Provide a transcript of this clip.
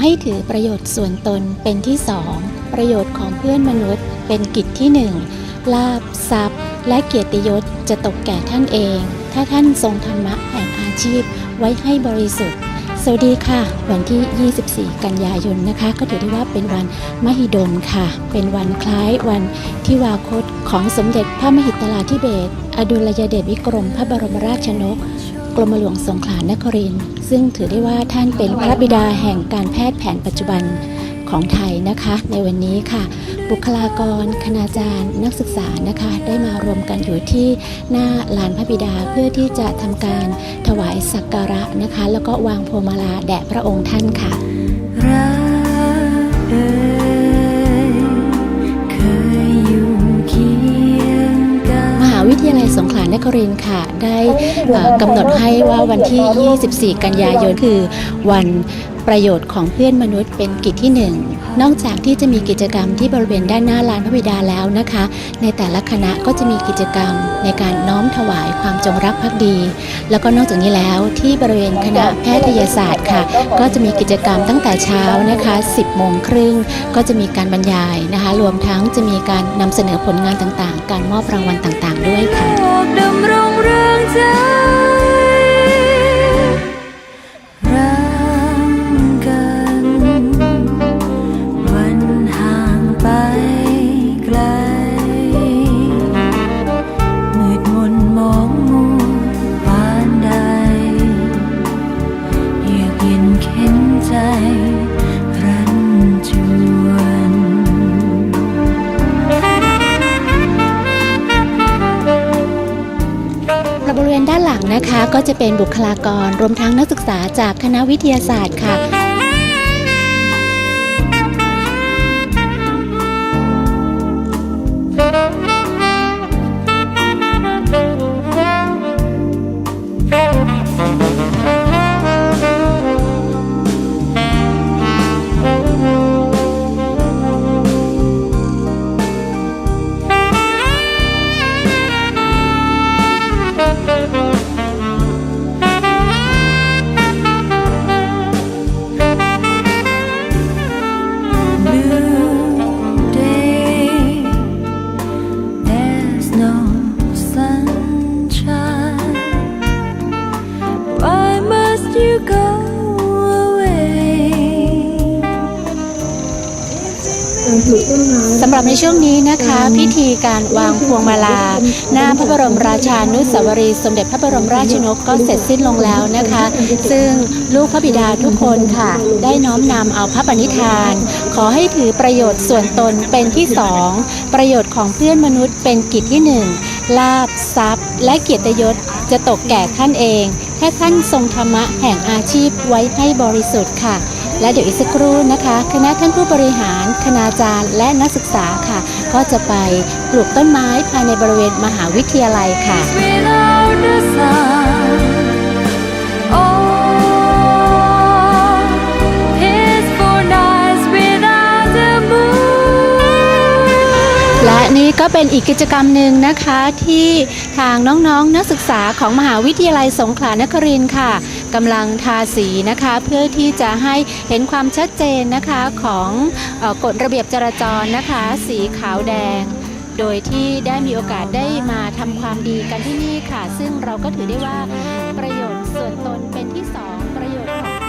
ให้ถือประโยชน์ส่วนตนเป็นที่สอง ประโยชน์ของเพื่อนมนุษย์เป็นกิจที่หนึ่ง ลาบทรัพย์ และเกียรติยศจะตกแก่ท่านเอง ถ้าท่านทรงธรรมะแห่งอาชีพไว้ให้บริสุทธิ์ สวัสดีค่ะ วันที่ 24 กันยายนนะคะ ก็ถือได้ว่าเป็นวันมหิดลค่ะ เป็นวันคล้ายวันที่วาคตของสมเด็จพระมหิตลาธิเบศอดุลยเดชวิกรมพระบรมราชนก กรมหลวงสงขลานครินทร์ซึ่งถือได้ว่าท่านเป็นพระบิดาแห่งการแพทย์แผนปัจจุบันของไทยนะคะ ในวันนี้ค่ะ บุคลากร คณาจารย์ นักศึกษานะคะ ได้มารวมกันอยู่ที่หน้าลานพระบิดาเพื่อที่จะทำการถวายสักการะนะคะ แล้วก็วางพวงมาลาแด่พระองค์ท่านค่ะ ยาลัยสงขลานครินทร์ค่ะ ได้กำหนดให้ว่าวันที่ 24 กันยายนคือวันประโยชน์ของเพื่อนมนุษย์เป็นกิจที่หนึ่งนอกจากที่จะมีกิจกรรมที่บริเวณด้านหน้าลานพระบิดาแล้วนะคะ ในแต่ละคณะก็จะมีกิจกรรมในการน้อมถวายความจงรักภักดี แล้วก็นอกจากนี้แล้วที่บริเวณคณะแพทยศาสตร์ค่ะ ก็จะมีกิจกรรมตั้งแต่เช้านะคะ 10โมงครึ่งก็จะมีการบรรยายนะคะ รวมทั้งจะมีการนำเสนอผลงานต่างๆ การมอบรางวัลต่างๆ ด้วยค่ะ บริเวณด้านหลังนะคะ ก็จะเป็นบุคลากรรวมทั้งนักศึกษาจากคณะวิทยาศาสตร์ค่ะ สำหรับในช่วงนี้นะคะ พิธีการวางพวงมาลา หน้าพระบรมราชานุสาวรีย์สมเด็จพระบรมราชชนกก็เสร็จสิ้นลงแล้วนะคะ ซึ่งลูกพระบิดาทุกคนค่ะ ได้น้อมนำเอาพระปณิธาน ขอให้ถือประโยชน์ส่วนตนเป็นที่สองประโยชน์ของเพื่อนมนุษย์เป็นกิจที่หนึ่งลาบทรัพย์ และเกียรติยศจะตกแก่ท่านเองถ้าท่านทรงธรรมะแห่งอาชีพไว้ให้บริสุทธิ์ค่ะ และเดี๋ยวอีกสักครู่นะคะ คณะท่านผู้บริหาร คณาจารย์ และนักศึกษาค่ะ ก็จะไปปลูกต้นไม้ภายในบริเวณมหาวิทยาลัยค่ะ ก็เป็นอีกกิจกรรมหนึ่งนะคะที่ทางน้องๆนนักศึกษาของมหาวิทยาลัยสงขลานครินทร์ค่ะกำลังทาสีนะคะเพื่อที่จะให้เห็นความชัดเจนนะคะของออกฎระเบียบจราจรนะคะ สีขาวแดง โดยที่ได้มีโอกาสได้มาทำความดีกันที่นี่ค่ะ ซึ่งเราก็ถือได้ว่าประโยชน์ส่วนตนเป็นที่สองประโยชน์ของ